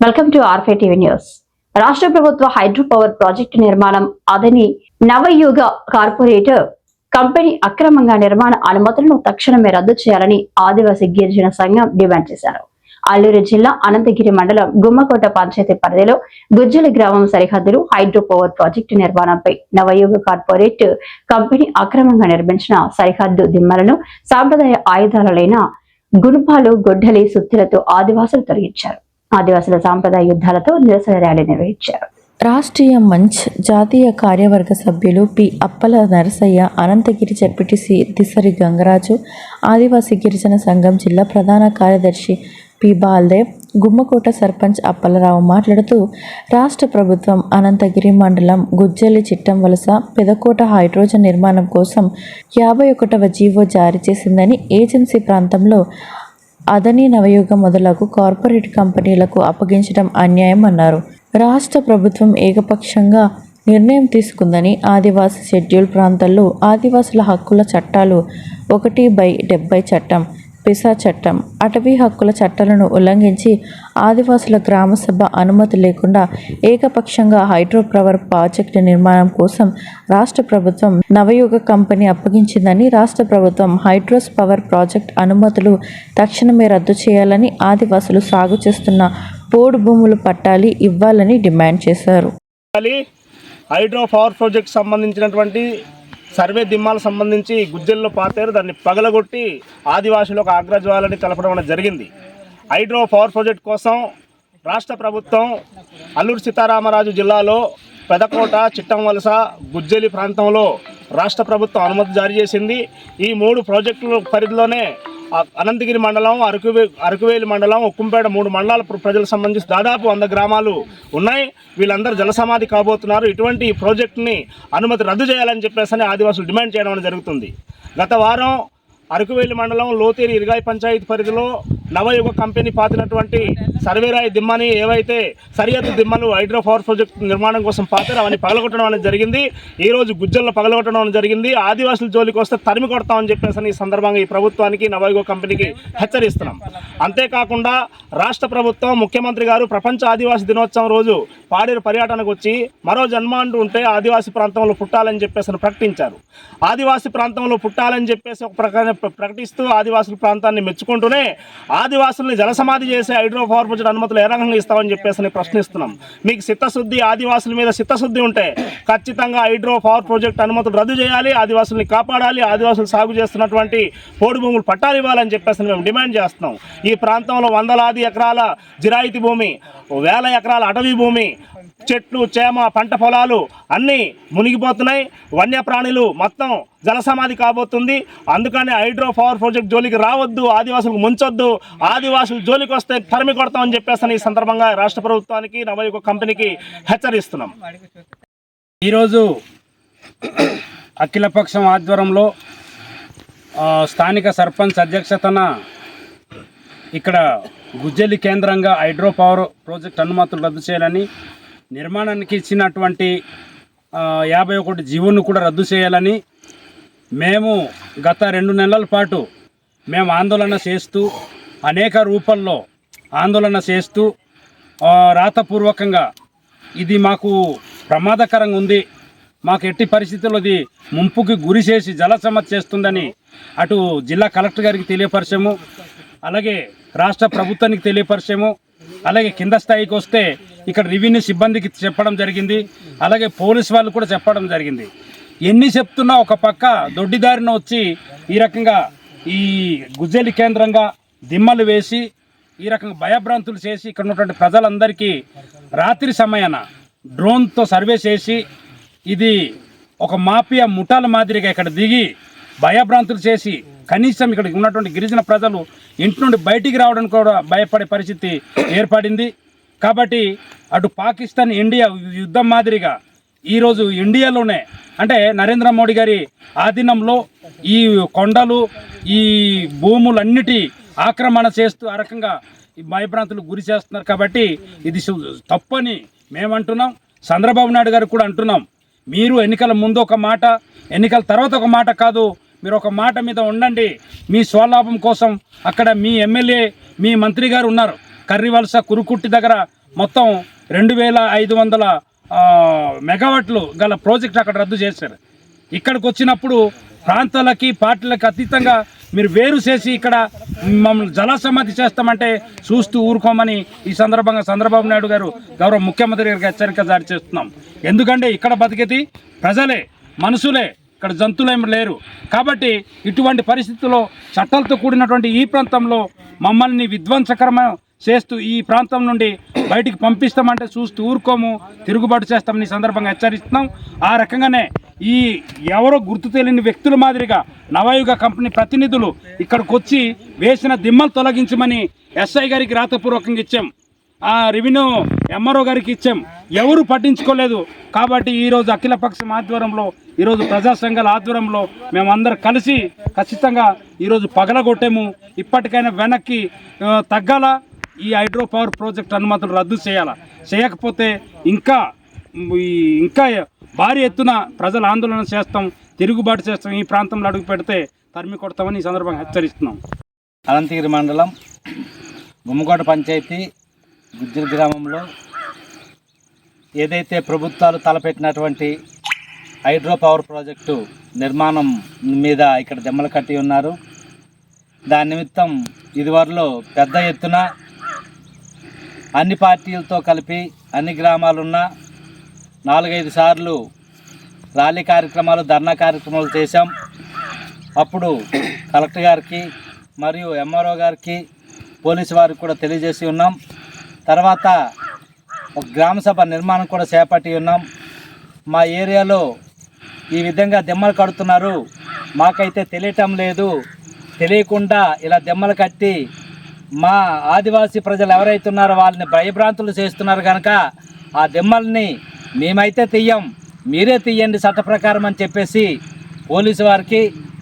Welcome to ఆర్ఫే TV news రాష్ట్ర ప్రభుత్వ హైడ్రో పవర్ ప్రాజెక్టు నిర్మాణం అదని నవయుగ కార్పొరేటర్ కంపెనీ అక్రమంగా నిర్మాణ అనుమతులను తక్షణమే రద్దు చేయాలని ఆదివాసీ గిరిజన సంఘం డిమాండ్ చేశారు. అల్లూరు జిల్లా అనంతగిరి మండలం గుమ్మకోట పంచాయతీ పరిధిలో గుజ్జలి గ్రామం సరిహద్దులు హైడ్రో పవర్ ప్రాజెక్టు నిర్మాణంపై నవయుగ కార్పొరేట్ కంపెనీ అక్రమంగా నిర్మించిన సరిహద్దు దిమ్మలను సాంప్రదాయ ఆయుధాలైన గుణపాలు గొడ్డలి సుత్తులతో ఆదివాసులు తొలగించారు. ఆదివాసుల సాంప్రదాయ యుద్ధాలతో నిరసన ర్యాలీ నిర్వహించారు. రాష్ట్రీయ మంచ్ జాతీయ కార్యవర్గ సభ్యులు పి. అప్పల నరసయ్య అనంతగిరి చెప్పిటి సి దిసరి గంగరాజు ఆదివాసీ గిరిజన సంఘం జిల్లా ప్రధాన కార్యదర్శి పి. బాల్దేవ్ గుమ్మకోట సర్పంచ్ అప్పలరావు మాట్లాడుతూ రాష్ట్ర ప్రభుత్వం అనంతగిరి మండలం గుజ్జలి చిట్టం వలస పెదకోట హైడ్రోజన్ నిర్మాణం కోసం యాభై ఒకటవ జీవో జారీ చేసిందని ఏజెన్సీ ప్రాంతంలో అదని నవయుగ మొదలగు కార్పొరేట్ కంపెనీలకు అప్పగించడం అన్యాయం అన్నారు. రాష్ట్ర ప్రభుత్వం ఏకపక్షంగా నిర్ణయం తీసుకుందని ఆదివాసీ షెడ్యూల్ ప్రాంతాల్లో ఆదివాసుల హక్కుల చట్టాలు ఒకటి బై డెబ్బై చట్టం పిసా చట్టం. అటవీ హక్కుల చట్టాలను ఉల్లంఘించి ఆదివాసుల గ్రామసభ అనుమతి లేకుండా ఏకపక్షంగా హైడ్రో పవర్ ప్రాజెక్టు నిర్మాణం కోసం రాష్ట్ర ప్రభుత్వం నవయుగ కంపెనీ అప్పగించిందని రాష్ట్ర ప్రభుత్వం హైడ్రోస్ పవర్ ప్రాజెక్ట్ అనుమతులు తక్షణమే రద్దు చేయాలని ఆదివాసులు సాగు చేస్తున్న పోడు భూములు పట్టాలి ఇవ్వాలని డిమాండ్ చేశారు. హైడ్రో పవర్ ప్రాజెక్ట్ సంబంధించినటువంటి సర్వే దిమ్మాలకు సంబంధించి గుజ్జల్లో పాతారు దాన్ని పగలగొట్టి ఆదివాసులకు ఆగ్రజ్వాలని తెలపడం అనేది జరిగింది. హైడ్రో పవర్ ప్రాజెక్ట్ కోసం రాష్ట్ర ప్రభుత్వం అల్లూరు సీతారామరాజు జిల్లాలో పెదకోట చిట్టంవలస గుజ్జలి ప్రాంతంలో రాష్ట్ర ప్రభుత్వం అనుమతి జారీ చేసింది. ఈ మూడు ప్రాజెక్టుల పరిధిలోనే అనంతగిరి మండలం అరకువే అరకువేలి మండలం ఉక్కుంపేట మూడు మండలాల ప్రజలకు సంబంధించి దాదాపు వంద గ్రామాలు ఉన్నాయి. వీళ్ళందరూ జలసమాధి కాబోతున్నారు. ఇటువంటి ఈ ప్రాజెక్టుని అనుమతి రద్దు చేయాలని చెప్పేసి అని ఆదివాసులు డిమాండ్ చేయడం జరుగుతుంది. గత వారం అరకువేలి మండలం లోతేరి ఇరిగాయి పంచాయతీ పరిధిలో నవయుగ కంపెనీ పాతినటువంటి సర్వేరాయి దిమ్మని ఏవైతే సరిహద్దు దిమ్మలు హైడ్రో పవర్ ప్రాజెక్ట్ నిర్మాణం కోసం పాతారు అవన్నీ పగలగొట్టడం అనేది జరిగింది. ఈ రోజు గుజ్జల్లో పగలగొట్టడం అనేది జరిగింది. ఆదివాసుల జోలికి వస్తే తరిమి కొడతామని చెప్పేసి ఈ సందర్భంగా ఈ ప్రభుత్వానికి నవయుగ కంపెనీకి హెచ్చరిస్తున్నాం. అంతేకాకుండా రాష్ట్ర ప్రభుత్వం ముఖ్యమంత్రి గారు ప్రపంచ ఆదివాసీ దినోత్సవం రోజు పాడేరు పర్యటనకు వచ్చి మరో జన్మ అంటూ ఉంటే ఆదివాసీ ప్రాంతంలో పుట్టాలని చెప్పేసి అని ప్రకటించారు. ఆదివాసీ ప్రాంతంలో పుట్టాలని చెప్పేసి ఒక ప్రకారం ప్రకటిస్తూ ఆదివాసుల ప్రాంతాన్ని మెచ్చుకుంటూనే ఆదివాసుల్ని జలసమాధి చేసే హైడ్రో పవర్ ప్రాజెక్ట్ అనుమతులు ఏ రకంగా ఇస్తామని చెప్పేసి ప్రశ్నిస్తున్నాం. మీకు చిత్తశుద్ధి ఆదివాసుల మీద చిత్తశుద్ధి ఉంటే ఖచ్చితంగా హైడ్రో పవర్ ప్రాజెక్ట్ అనుమతులు రద్దు చేయాలి ఆదివాసుల్ని కాపాడాలి ఆదివాసులు సాగు చేస్తున్నటువంటి పోడు భూములు పట్టాలు ఇవ్వాలని చెప్పేసి మేము డిమాండ్ చేస్తున్నాం. ఈ ప్రాంతంలో వందలాది ఎకరాల జిరాయితీ భూమి వేల ఎకరాల అటవీ భూమి చెట్లు చేమ పంట పొలాలు అన్నీ మునిగిపోతున్నాయి. వన్యప్రాణులు మొత్తం జలసమాధి కాబోతుంది. అందుకని హైడ్రో పవర్ ప్రాజెక్ట్ జోలికి రావద్దు ఆదివాసులకు ముంచొద్దు. ఆదివాసులు జోలికి వస్తే తరిమి కొడతామని చెప్పేసి ఈ సందర్భంగా రాష్ట్ర ప్రభుత్వానికి నవయుగ కంపెనీకి హెచ్చరిస్తున్నాం. ఈరోజు అఖిలపక్షం ఆధ్వర్యంలో స్థానిక సర్పంచ్ అధ్యక్షతన ఇక్కడ గుజ్జలి కేంద్రంగా హైడ్రో పవర్ ప్రాజెక్ట్ అనుమతులు రద్దు చేయాలని నిర్మాణానికి ఇచ్చినటువంటి యాభై ఒకటి జీవోను కూడా రద్దు చేయాలని మేము గత రెండు నెలల పాటు మేము ఆందోళన చేస్తూ అనేక రూపంలో ఆందోళన చేస్తూ రాతపూర్వకంగా ఇది మాకు ప్రమాదకరంగా ఉంది. మాకు ఎట్టి పరిస్థితుల్లో ఇది ముంపుకి గురి చేసి జల సమస్య చేస్తుందని అటు జిల్లా కలెక్టర్ గారికి తెలియపరిచాము. అలాగే రాష్ట్ర ప్రభుత్వానికి తెలియపరిచాము. అలాగే కింద స్థాయికి వస్తే ఇక్కడ రెవెన్యూ సిబ్బందికి చెప్పడం జరిగింది. అలాగే పోలీస్ వాళ్ళు కూడా చెప్పడం జరిగింది. ఎన్ని చెప్తున్నా ఒక పక్క దొడ్డిదారిన వచ్చి ఈ రకంగా ఈ గుజ్జలి కేంద్రంగా దిమ్మలు వేసి ఈ రకంగా భయభ్రాంతులు చేసి ఇక్కడ ఉన్నటువంటి ప్రజలందరికీ రాత్రి సమయాన డ్రోన్తో సర్వే చేసి ఇది ఒక మాఫియా ముఠాల మాదిరిగా ఇక్కడ దిగి భయభ్రాంతులు చేసి కనీసం ఇక్కడ ఉన్నటువంటి గిరిజన ప్రజలు ఇంటి నుండి బయటికి రావడానికి కూడా భయపడే పరిస్థితి ఏర్పడింది. కాబట్టి అటు పాకిస్తాన్ ఇండియా యుద్ధం మాదిరిగా ఈరోజు ఇండియాలోనే అంటే నరేంద్ర మోడీ గారి ఆధీనంలో ఈ కొండలు ఈ భూములన్నిటి ఆక్రమణ చేస్తూ ఆ రకంగా ఈ గురి చేస్తున్నారు కాబట్టి ఇది తప్పని మేమంటున్నాం. చంద్రబాబు నాయుడు గారు కూడా అంటున్నాం. మీరు ఎన్నికల ముందు ఒక మాట ఎన్నికల తర్వాత ఒక మాట కాదు మీరు ఒక మాట మీద ఉండండి. మీ స్వలాభం కోసం అక్కడ మీ ఎమ్మెల్యే మీ మంత్రి గారు ఉన్నారు. కర్రివలస కురుకుట్టి దగ్గర మొత్తం రెండు వేల ఐదు వందల మెగావాట్లు గల ప్రాజెక్ట్ అక్కడ రద్దు చేశారు. ఇక్కడికి వచ్చినప్పుడు ప్రాంతాలకి పార్టీలకు అతీతంగా మీరు వేరు చేసి ఇక్కడ మమ్మల్ని జలసమాధి చేస్తామంటే చూస్తూ ఊరుకోమని ఈ సందర్భంగా చంద్రబాబు నాయుడు గారు గౌరవ ముఖ్యమంత్రి గారికి హెచ్చరిక జారీ చేస్తున్నాం. ఎందుకంటే ఇక్కడ బతికేది ప్రజలే మనుషులే ఇక్కడ జంతువులేమి లేరు. కాబట్టి ఇటువంటి పరిస్థితుల్లో చట్టాలతో కూడినటువంటి ఈ ప్రాంతంలో మమ్మల్ని విధ్వంసకరమ చేస్తూ ఈ ప్రాంతం నుండి బయటికి పంపిస్తామంటే చూస్తూ ఊరుకోము తిరుగుబాటు చేస్తామని ఈ సందర్భంగా హెచ్చరిస్తున్నాం. ఆ రకంగానే ఈ ఎవరో గుర్తు తెలియని వ్యక్తుల మాదిరిగా నవయుగ కంపెనీ ప్రతినిధులు ఇక్కడికి వచ్చి వేసిన దిమ్మలు తొలగించమని ఎస్ఐ గారికి రాతపూర్వకంగా ఇచ్చాం. ఆ రెవెన్యూ ఎంఆర్ఓ గారికి ఇచ్చాం. ఎవరు పట్టించుకోలేదు. కాబట్టి ఈరోజు అఖిలపక్షం ఆధ్వర్యంలో ఈరోజు ప్రజా సంఘాల ఆధ్వర్యంలో మేమందరం కలిసి ఖచ్చితంగా ఈరోజు పగలగొట్టాము. ఇప్పటికైనా వెనక్కి తగ్గాల? ఈ హైడ్రో పవర్ ప్రాజెక్ట్ అనుమతులు రద్దు చేయాలి? చేయకపోతే ఇంకా ఇంకా భారీ ఎత్తున ప్రజలు ఆందోళన చేస్తాం తిరుగుబాటు చేస్తాం ఈ ప్రాంతంలో అడుగు పెడితే తరిమి కొడతామని ఈ సందర్భంగా హెచ్చరిస్తున్నాం. అనంతగిరి మండలం గుమ్మకోట పంచాయతీ గుజ్జుల గ్రామంలో ఏదైతే ప్రభుత్వాలు తలపెట్టినటువంటి హైడ్రో పవర్ ప్రాజెక్టు నిర్మాణం మీద ఇక్కడ దెమ్మలు కట్టి ఉన్నారు. దాని నిమిత్తం ఇదివరలో పెద్ద ఎత్తున అన్ని పార్టీలతో కలిపి అన్ని గ్రామాలున్న నాలుగైదు సార్లు ర్యాలీ కార్యక్రమాలు ధర్నా కార్యక్రమాలు చేశాం. అప్పుడు కలెక్టర్ గారికి మరియు ఎంఆర్ఓ గారికి పోలీసు వారికి కూడా తెలియజేసి ఉన్నాం. తర్వాత ఒక గ్రామ సభ నిర్మాణం కూడా చేపట్టి ఉన్నాం. మా ఏరియాలో ఈ విధంగా దెమ్మలు కడుతున్నారు. మాకైతే తెలియటం లేదు. తెలియకుండా ఇలా దెమ్మలు కట్టి మా ఆదివాసీ ప్రజలు ఎవరైతే ఉన్నారో వాళ్ళని భయభ్రాంతులు చేస్తున్నారు కనుక ఆ దిమ్మల్ని మేమైతే తీయం మీరే తీయండి చట్ట ప్రకారం అని చెప్పేసి పోలీసు వారికి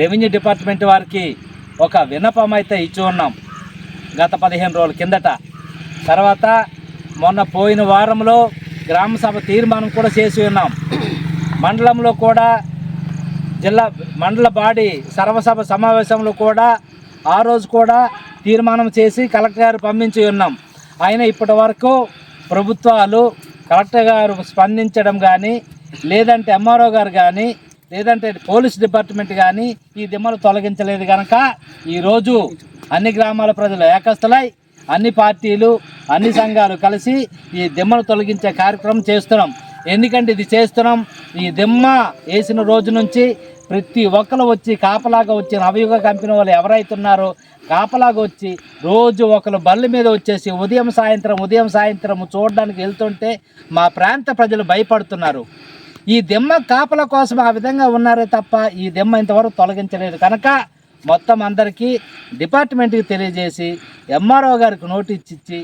రెవెన్యూ డిపార్ట్మెంట్ వారికి ఒక విన్నపం అయితే ఇచ్చి ఉన్నాం గత పదిహేను రోజుల కిందట. తర్వాత మొన్న పోయిన వారంలో గ్రామ సభ తీర్మానం కూడా చేసి ఉన్నాం. మండలంలో కూడా జిల్లా మండల బాడీ సర్వసభ సమావేశంలో కూడా ఆ రోజు కూడా తీర్మానం చేసి కలెక్టర్ గారు పంపించి ఉన్నాం. అయినా ఇప్పటి వరకు ప్రభుత్వాలు కలెక్టర్ గారు స్పందించడం కానీ లేదంటే ఎంఆర్ఓ గారు కానీ లేదంటే పోలీస్ డిపార్ట్మెంట్ కానీ ఈ దిమ్మలు తొలగించలేదు కనుక ఈరోజు అన్ని గ్రామాల ప్రజలు ఏకస్థలై అన్ని పార్టీలు అన్ని సంఘాలు కలిసి ఈ దిమ్మను తొలగించే కార్యక్రమం చేస్తున్నాం. ఎందుకంటే ఇది చేస్తున్నాం ఈ దిమ్మ వేసిన రోజు నుంచి ప్రతి ఒక్కరు వచ్చి కాపలాగా వచ్చి నవయుగ కంపెనీ వాళ్ళు ఎవరైతే ఉన్నారో కాపలాగా వచ్చి రోజు ఒకరు బళ్ళ మీద వచ్చేసి ఉదయం సాయంత్రం ఉదయం సాయంత్రం చూడడానికి వెళ్తుంటే మా ప్రాంత ప్రజలు భయపడుతున్నారు. ఈ దిమ్మ కాపల కోసం ఆ విధంగా ఉన్నారే తప్ప ఈ దిమ్మ ఇంతవరకు తొలగించలేదు. కనుక మొత్తం అందరికీ డిపార్ట్మెంట్కి తెలియజేసి ఎంఆర్ఓ గారికి నోటీస్ ఇచ్చి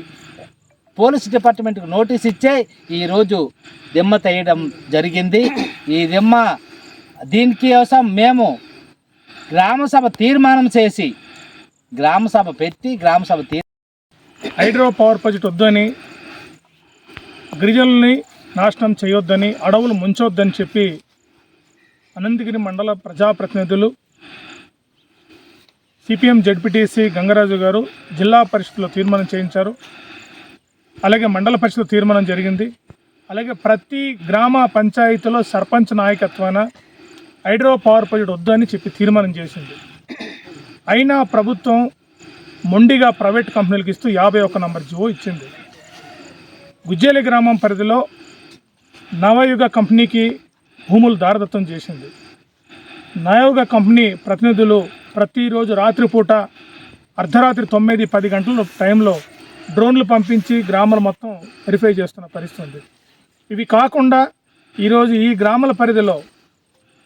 పోలీస్ డిపార్ట్మెంట్కి నోటీస్ ఇచ్చే ఈరోజు దిమ్మ తీయడం జరిగింది. ఈ దిమ్మ దీనికోసం మేము గ్రామసభ తీర్మానం చేసి గ్రామసభ పెట్టి గ్రామసభ తీర్ హైడ్రో పవర్ ప్రాజెక్ట్ వద్దని గిరిజనుల్ని నాశనం చేయొద్దని అడవులు ముంచొద్దని చెప్పి అనంతగిరి మండల ప్రజాప్రతినిధులు సిపిఎం జడ్పీటీసీ గంగరాజు గారు జిల్లా పరిషత్లో తీర్మానం చేయించారు. అలాగే మండల పరిషత్ తీర్మానం జరిగింది. అలాగే ప్రతి గ్రామ పంచాయతీలో సర్పంచ్ నాయకత్వాన హైడ్రో పవర్ ప్రాజెక్ట్ వద్దని చెప్పి తీర్మానం చేసింది. అయినా ప్రభుత్వం మొండిగా ప్రైవేట్ కంపెనీలకు ఇస్తూ యాభై ఒక్క నంబర్ జీవో ఇచ్చింది. గుజ్జేలి గ్రామం పరిధిలో నవయుగ కంపెనీకి భూములు దారదత్తం చేసింది. నవయుగ కంపెనీ ప్రతినిధులు ప్రతిరోజు రాత్రిపూట అర్ధరాత్రి తొమ్మిది పది గంటల టైంలో డ్రోన్లు పంపించి గ్రామాలు మొత్తం వెరిఫై చేస్తున్న పరిస్థితి ఉంది. ఇవి కాకుండా ఈరోజు ఈ గ్రామాల పరిధిలో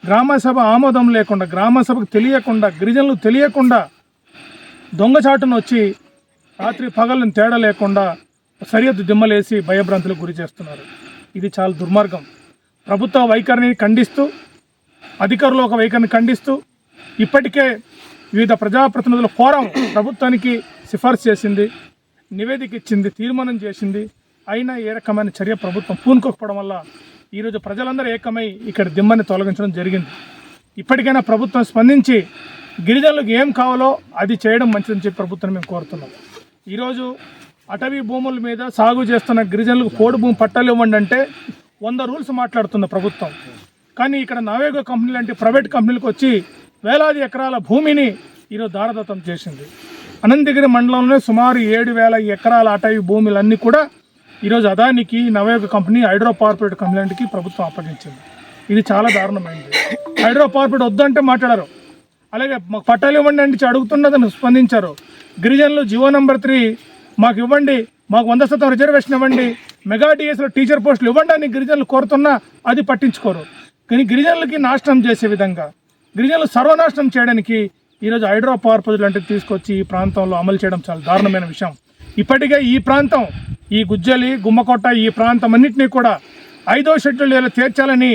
గ్రామసభ ఆమోదం లేకుండా గ్రామసభకు తెలియకుండా గిరిజనులు తెలియకుండా దొంగచాటును వచ్చి రాత్రి పగలను తేడా లేకుండా సరిహద్దు దిమ్మలేసి భయభ్రాంతులకు గురి చేస్తున్నారు. ఇది చాలా దుర్మార్గం. ప్రభుత్వ వైఖరిని ఖండిస్తూ అధికారులు ఒక వైఖరిని ఖండిస్తూ ఇప్పటికే వివిధ ప్రజాప్రతినిధుల ఫోరం ప్రభుత్వానికి సిఫార్సు చేసింది నివేదిక ఇచ్చింది తీర్మానం చేసింది. అయినా ఏ రకమైన చర్య ప్రభుత్వం పూనుకోకపోవడం వల్ల ఈరోజు ప్రజలందరూ ఏకమై ఇక్కడ దిమ్మని తొలగించడం జరిగింది. ఇప్పటికైనా ప్రభుత్వం స్పందించి గిరిజనులకు ఏం కావాలో అది చేయడం మంచిదని చెప్పి ప్రభుత్వం మేము కోరుతున్నాం. ఈరోజు అటవీ భూముల మీద సాగు చేస్తున్న గిరిజనులకు పోడు భూమి పట్టాలు ఇవ్వండి అంటే వంద రూల్స్ మాట్లాడుతుంది ప్రభుత్వం. కానీ ఇక్కడ నవేగో కంపెనీ లాంటి ప్రైవేట్ కంపెనీలకు వచ్చి వేలాది ఎకరాల భూమిని ఈరోజు దారదత్తం చేసింది. అనంతగిరి మండలంలో సుమారు ఏడు వేల ఎకరాల అటవీ భూములన్నీ కూడా ఈరోజు అదానికి నవయోగ కంపెనీ హైడ్రో పవర్ కంప్లైంట్కి ప్రభుత్వం అప్పగించింది. ఇది చాలా దారుణమైంది. హైడ్రో పవర్ వద్దంటే మాట్లాడారు. అలాగే మాకు పట్టాలు ఇవ్వండి అంటే అడుగుతున్నదని స్పందించారు. గిరిజనులు జివో నెంబర్ త్రీ మాకు ఇవ్వండి మాకు వంద శాతం రిజర్వేషన్ ఇవ్వండి మెగా డిఎస్లో టీచర్ పోస్టులు ఇవ్వండి అని గిరిజనులు కోరుతున్నా అది పట్టించుకోరు. కానీ గిరిజనులకి నాశనం చేసే విధంగా గిరిజనులు సర్వనాశనం చేయడానికి ఈరోజు హైడ్రో పవర్ ప్రాజెక్ట్ లాంటివి తీసుకొచ్చి ఈ ప్రాంతంలో అమలు చేయడం చాలా దారుణమైన విషయం. ఇప్పటికే ఈ ప్రాంతం ఈ గుజ్జలి గుమ్మకొట్ట ఈ ప్రాంతం అన్నింటినీ కూడా ఐదో షెడ్యూల్ ఇలా చేర్చాలని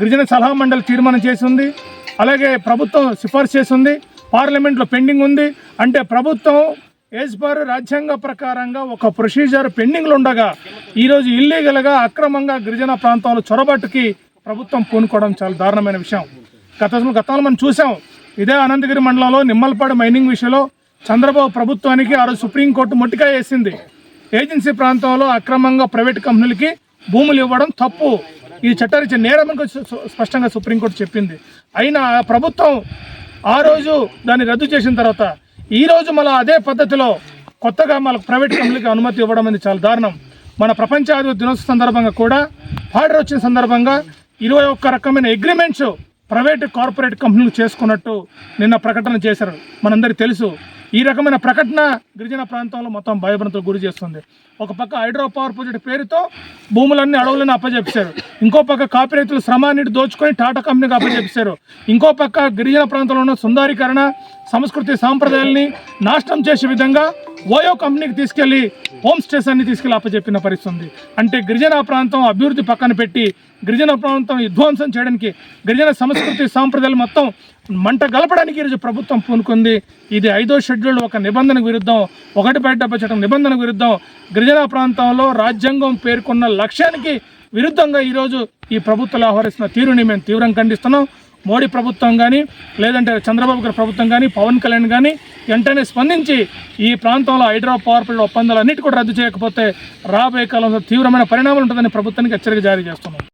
గిరిజన సలహా మండలి తీర్మానం చేసింది. అలాగే ప్రభుత్వం సిఫార్సు చేసింది. పార్లమెంట్లో పెండింగ్ ఉంది. అంటే ప్రభుత్వం ఏజ్బార్ రాజ్యాంగ ప్రకారంగా ఒక ప్రొసీజర్ పెండింగ్లో ఉండగా ఈరోజు ఇల్లీగల్గా అక్రమంగా గిరిజన ప్రాంతాలు చొరబాటుకి ప్రభుత్వం పూనుకోవడం చాలా దారుణమైన విషయం. గత గతంలో మనం చూసాం. ఇదే అనంతగిరి మండలంలో నిమ్మలపాడు మైనింగ్ విషయంలో చంద్రబాబు ప్రభుత్వానికి ఆ రోజు సుప్రీంకోర్టు మొట్టికాయ వేసింది. ఏజెన్సీ ప్రాంతంలో అక్రమంగా ప్రైవేట్ కంపెనీలకి భూములు ఇవ్వడం తప్పు. ఈ చట్టరీత్యా నేరమని స్పష్టంగా సుప్రీంకోర్టు చెప్పింది. అయినా ఆ ప్రభుత్వం ఆ రోజు దాన్ని రద్దు చేసిన తర్వాత ఈ రోజు మళ్ళీ అదే పద్ధతిలో కొత్తగా మన ప్రైవేట్ కంపెనీలకి అనుమతి ఇవ్వడం అనేది చాలా దారుణం. మన ప్రపంచ దినోత్సవ సందర్భంగా కూడా ఆర్డర్ వచ్చిన సందర్భంగా ఇరవై ఒక్క రకమైన అగ్రిమెంట్స్ ప్రైవేట్ కార్పొరేట్ కంపెనీలు చేసుకున్నట్టు నిన్న ప్రకటన చేశారు. మనందరికీ తెలుసు. ఈ రకమైన ప్రకటన గిరిజన ప్రాంతంలో మొత్తం భయభ్రంతులు గురి చేస్తుంది. ఒక పక్క హైడ్రో పవర్ ప్రాజెక్ట్ పేరుతో భూములన్నీ అడవులను అప్పజెప్పారు ఇంకో పక్క కాపీ రైతులు శ్రమాన్ని దోచుకొని టాటా కంపెనీకి అప్పజెప్పారు ఇంకో పక్క గిరిజన ప్రాంతంలో ఉన్న సుందరీకరణ సంస్కృతి సాంప్రదాయాల్ని నాశనం చేసే విధంగా ఓయో కంపెనీకి తీసుకెళ్ళి హోమ్ స్టేస్ అన్ని తీసుకెళ్ళి అప్పచెప్పిన పరిస్థితి ఉంది. అంటే గిరిజన ప్రాంతం అభివృద్ధి పక్కన పెట్టి గిరిజన ప్రాంతం విధ్వంసం చేయడానికి గిరిజన సంస్కృతి సాంప్రదాయాలు మొత్తం మంట గలపడానికి ఈరోజు ప్రభుత్వం పూనుకుంది. ఇది ఐదో షెడ్యూల్ ఒక నిబంధనకు విరుద్ధం ఒకటి బయట డెబ్బై చట్టం నిబంధనకు విరుద్ధం. గిరిజన ప్రాంతంలో రాజ్యాంగం పేర్కొన్న లక్ష్యానికి విరుద్ధంగా ఈరోజు ఈ ప్రభుత్వాలు ఆహ్వానిస్తున్న తీరుని మేము తీవ్రంగా ఖండిస్తున్నాం. మోడీ ప్రభుత్వం కానీ లేదంటే చంద్రబాబు గారి ప్రభుత్వం కానీ పవన్ కళ్యాణ్ కానీ వెంటనే స్పందించి ఈ ప్రాంతంలో హైడ్రో పవర్ ప్లాంట్ ఒప్పందాలన్నిటి కూడా రద్దు చేయకపోతే రాబోయే కాలంలో తీవ్రమైన పరిణామాలు ఉంటుందని ప్రభుత్వానికి హెచ్చరిక జారీ చేస్తున్నాం.